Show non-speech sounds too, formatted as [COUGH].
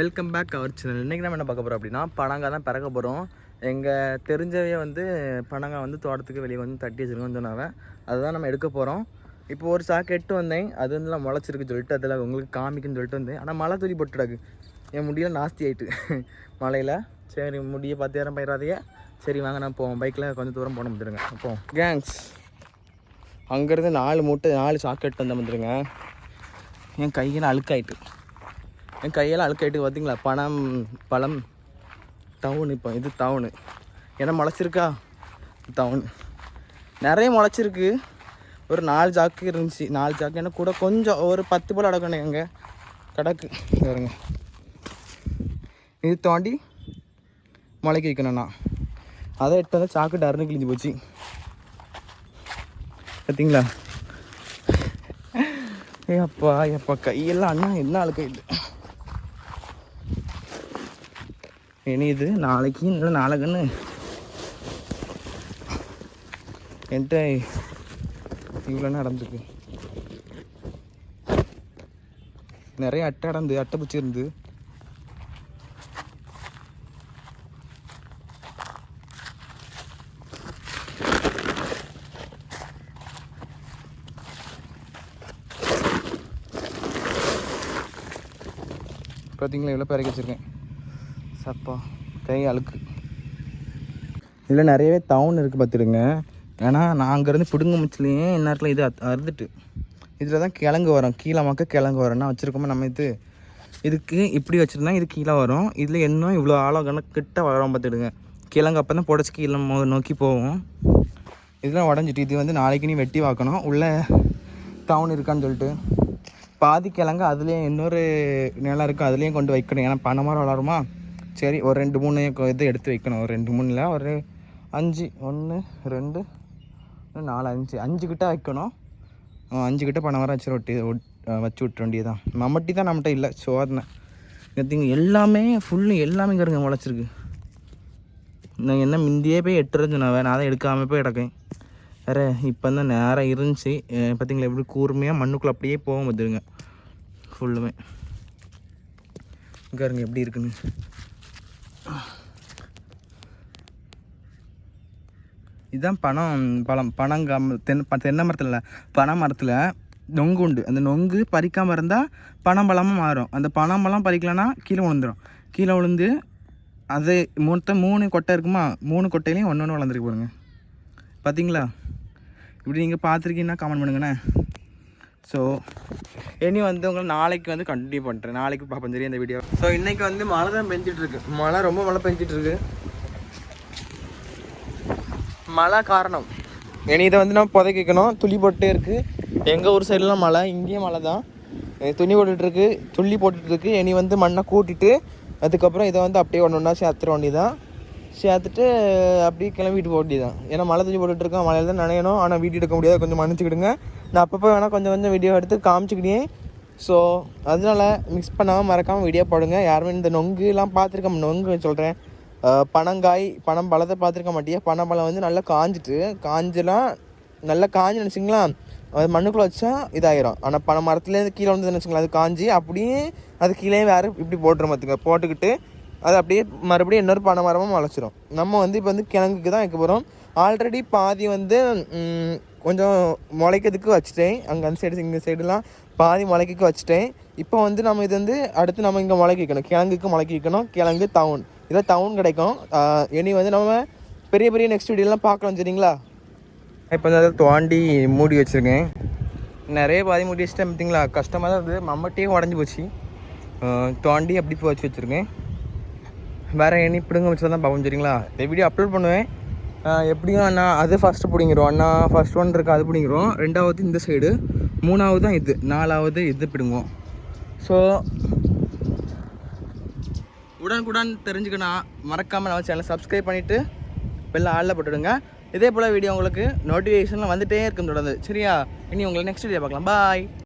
Welcome back our channel இன்றைக்கி நம்ம என்ன பார்க்க போகிறோம் அப்படின்னா பனங்காய் தான் பிறக்க போகிறோம் எங்கள் தெரிஞ்சவையே வந்து பனங்காய் வந்து தோட்டத்துக்கு வெளியே வந்து தட்டி வச்சிருக்கோம்னு சொன்னாங்க. அதுதான் நம்ம எடுக்க போகிறோம் இப்போ ஒரு சாக்கு எட்டு வந்தேன். அது வந்து நான் முளைச்சிருக்கு சொல்லிட்டு அதில் உங்களுக்கு காமிக்குன்னு சொல்லிட்டு வந்தேன். ஆனால் மழை தூரி போட்டுடாக்கு. என் முடியெல்லாம் நாஸ்தி ஆயிட்டு. [LAUGHS] மழையில். சரி முடிய பத்து நேரம் பயிராதையே சரி வாங்க நான் போவோம். பைக்கில் கொஞ்சம் தூரம் போன வந்துடுங்க. அப்போ கேங்ஸ் அங்கேருந்து நாலு மூட்டை நாலு சாக்கு எட்டு வந்துடுங்க. என் கையில் அழுக்காயிட்டு. என் கையெல்லாம் அழுக்காயிட்டு பார்த்தீங்களா பணம் பழம் டவுன் இப்போ. இது டவுனு ஏன்னா முளைச்சிருக்கா? டவுன் நிறைய முளைச்சிருக்கு. ஒரு நாலு ஜாக்கு இருந்துச்சு. நாலு ஜாக்கு. ஏன்னா கூட கொஞ்சம் ஒரு பத்து போல் அடக்கணும் எங்கே கிடக்கு. பாருங்க. இது தாண்டி முளைக்க வைக்கணும்ண்ணா அதை எட்டு வந்து சாக்கு டர்னு கிழிஞ்சு போச்சு. பார்த்தீங்களா ஏப்பா ஏப்பா எப்பா கையெல்லாம் அண்ணா என்ன அழுக்காயிட்டு இது? இது நாளைக்கு இல்லை நாளைக்குன்னு என்கிட்ட இவ்வளோ நடந்துருக்கு. நிறைய அட்டை அடந்து அட்டை பிடிச்சி இருந்து. பார்த்தீங்களா எவ்வளோ பிறகு வச்சுருக்கேன். சப்பா கை அழுக்கு. இதில் நிறையவே டவுன் இருக்குது பார்த்துடுங்க. ஏன்னா நான் அங்கேருந்து பிடுங்க முச்சிலேயே இந்நேரத்தில் இது அறுதுட்டு இதில் தான் கிழங்கு வரும். கீழே மக்க கிழங்கு வரும் நான் நம்ம இது? இதுக்கு இப்படி வச்சுருந்தா இது கீழே வரும். இதில் இன்னும் இவ்வளோ ஆழம் கிட்ட வரும் பார்த்துடுங்க. கிழங்கு அப்போ தான் புடச்சி கீழே நோக்கி போகும். இதெல்லாம் உடஞ்சிட்டு இது வந்து நாளைக்கு நீ வெட்டி பார்க்கணும். உள்ளே டவுன் இருக்கான்னு சொல்லிட்டு. பாதி கிழங்கு அதுலேயும் இன்னொரு நிலம் இருக்குது அதுலேயும் கொண்டு வைக்கணும். ஏன்னா பனை மரம் வளருமா? சரி ஒரு ரெண்டு மூணு இது எடுத்து வைக்கணும். ஒரு ரெண்டு மூணுல ஒரு அஞ்சு ஒன்று ரெண்டு நாலு அஞ்சு. அஞ்சு கிட்ட வைக்கணும். அஞ்சு கிட்ட பணம் வர வச்சு ஒட்டி வச்சு ஆ, வச்சு தான் வேண்டியதான் மம்மட்டி தான் நம்மகிட்ட இல்லை. சோதனை பார்த்தீங்க எல்லாமே ஃபுல்லு எல்லாமே கருங்க முளைச்சிருக்கு. நான் என்ன முந்தியே போய் எட்டுறது நான் வேறு அதை எடுக்காமல் போய் கிடக்கேன். வேறு இப்போ தான் நேரம் இருந்துச்சு. பார்த்தீங்களா எப்படி கூர்மையாக மண்ணுக்குள்ளே அப்படியே போக வந்துடுங்க ஃபுல்லுமே இங்கே இருங்க எப்படி இருக்குன்னு. இதுதான் பனம் பழம் பனங்கம் தென் ப- தென்னை மரத்தில் இல்லை பனை மரத்தில் நொங்கு உண்டு. அந்த நொங்கு பறிக்காமல் இருந்தால் பனம்பழமாக மாறும். அந்த பனம்பழம் பறிக்கலன்னா கீழே விழுந்துடும் கீழே விழுந்து அது மொத்தம் மூணு கொட்டை இருக்குமா? மூணு கொட்டையிலையும் ஒன்று ஒன்று வளர்ந்துருக்கு பாருங்க. பார்த்தீங்களா இப்படி நீங்கள் பார்த்துருக்கீங்கன்னா கமெண்ட் பண்ணுங்கண்ணே. ஸோ இனி வந்து உங்களை நாளைக்கு வந்து கண்டினியூ பண்ணுறேன் நாளைக்கு பார்ப்போம். சரி இந்த வீடியோ ஸோ இன்னைக்கு வந்து மழை தான் பெஞ்சிட்ருக்கு மழை ரொம்ப மழை பெஞ்சிட்ருக்கு மழை காரணம். இனி இதை வந்து நம்ம புதைக்கிக்கணும் துளி போட்டே இருக்குது எங்கள் ஊர் சைடுலாம் மழை. இங்கேயும் மழை தான். துணி போட்டுட்ருக்கு துள்ளி போட்டுட்ருக்கு இனி வந்து மண்ணை கூட்டிட்டு அதுக்கப்புறம் இதை வந்து அப்படியே ஒன்று ஒன்றா சேர்த்துற வேண்டியதான் சேர்த்துட்டு அப்படியே கிளம்பிட்டு போக வேண்டியதான் ஏன்னா மழை தஞ்சு போட்டுட்டு இருக்கோம் மழையில் தான் நனையணும். ஆனால் வீடியோ எடுக்க முடியாது. கொஞ்சம் மன்னிச்சுக்கிடுங்க. நான் அப்பப்போ வேணால் கொஞ்சம் கொஞ்சம் வீடியோ எடுத்து காமிச்சிக்கிட்டேன் ஸோ அதனால மிக்ஸ் பண்ணாமல் மறக்காமல் வீடியோ போடுங்க. யாருமே இந்த நொங்குலாம் பார்த்துருக்க நொங்கு சொல்கிறேன் பனங்காய் பனம் பழத்தை பார்த்துருக்க மாட்டியா? பனம்பழம் வந்து நல்லா காஞ்சிட்டு காஞ்செல்லாம் நல்லா காஞ்சு நினச்சிங்களா? அது மண்ணுக்குள்ளே வச்சா இதாயிரும். ஆனால் பனை மரத்துலேருந்து கீழே வந்து நினச்சிங்களா? அது காஞ்சி அப்படியே அது கீழே வேறு இப்படி போட்டுரும் பார்த்துங்க போட்டுக்கிட்டு அது அப்படியே மறுபடியும் இன்னொரு பனை மரமாக முளைச்சிரும். நம்ம வந்து இப்போ வந்து கிழங்குக்கு தான் வைக்க போகிறோம் ஆல்ரெடி பாதி வந்து கொஞ்சம் முளைக்கிறதுக்கு வச்சுட்டேன். அங்கே அந்த சைடு இந்த சைடுலாம் பாதி முளைக்க வச்சுட்டேன். இப்போ வந்து நம்ம இது வந்து அடுத்து நம்ம இங்கே முளைக்க வைக்கணும். கிழங்குக்கு முளைக்க வைக்கணும். கிழங்கு டவுன் இதில் டவுன் கிடைக்கும். இனி வந்து நம்ம பெரிய பெரிய நெக்ஸ்ட் வீடியோலாம் பார்க்கலாம் சரிங்களா? இப்போ வந்து அதை தோண்டி மூடி வச்சுருக்கேன். நிறைய பாதி மூடி வச்சுட்டேன் பார்த்தீங்களா? கஷ்டமாக தான் இருந்தது. மம்மட்டியே உடஞ்சி போச்சு. தோண்டி அப்படி போய் வச்சு வச்சுருக்கேன். வேறு என்னி பிடுங்க வச்சு தான் பார்ப்போம் சரிங்களா இந்த வீடியோ அப்லோட் பண்ணுவேன். எப்படியும் அண்ணா அது ஃபஸ்ட்டு பிடிங்கிரும். அண்ணா ஃபஸ்ட் ஒன் இருக்குது அது பிடிங்கிறோம் ரெண்டாவது இந்த சைடு மூணாவது தான் இது. நாலாவது இது பிடுங்குவோம். ஸோ உடனுக்குடன் தெரிஞ்சுக்கணும். மறக்காமல் நம்ம சேனலை சப்ஸ்கிரைப் பண்ணிவிட்டு பெல்ல ஆளில் போட்டுடுங்க. இதே போல் வீடியோ உங்களுக்கு நோட்டிஃபிகேஷனில் வந்துகிட்டே இருக்கும் தொடர்ந்து. சரியா? இனி உங்களை நெக்ஸ்ட் வீடியோ பார்க்கலாம். பாய்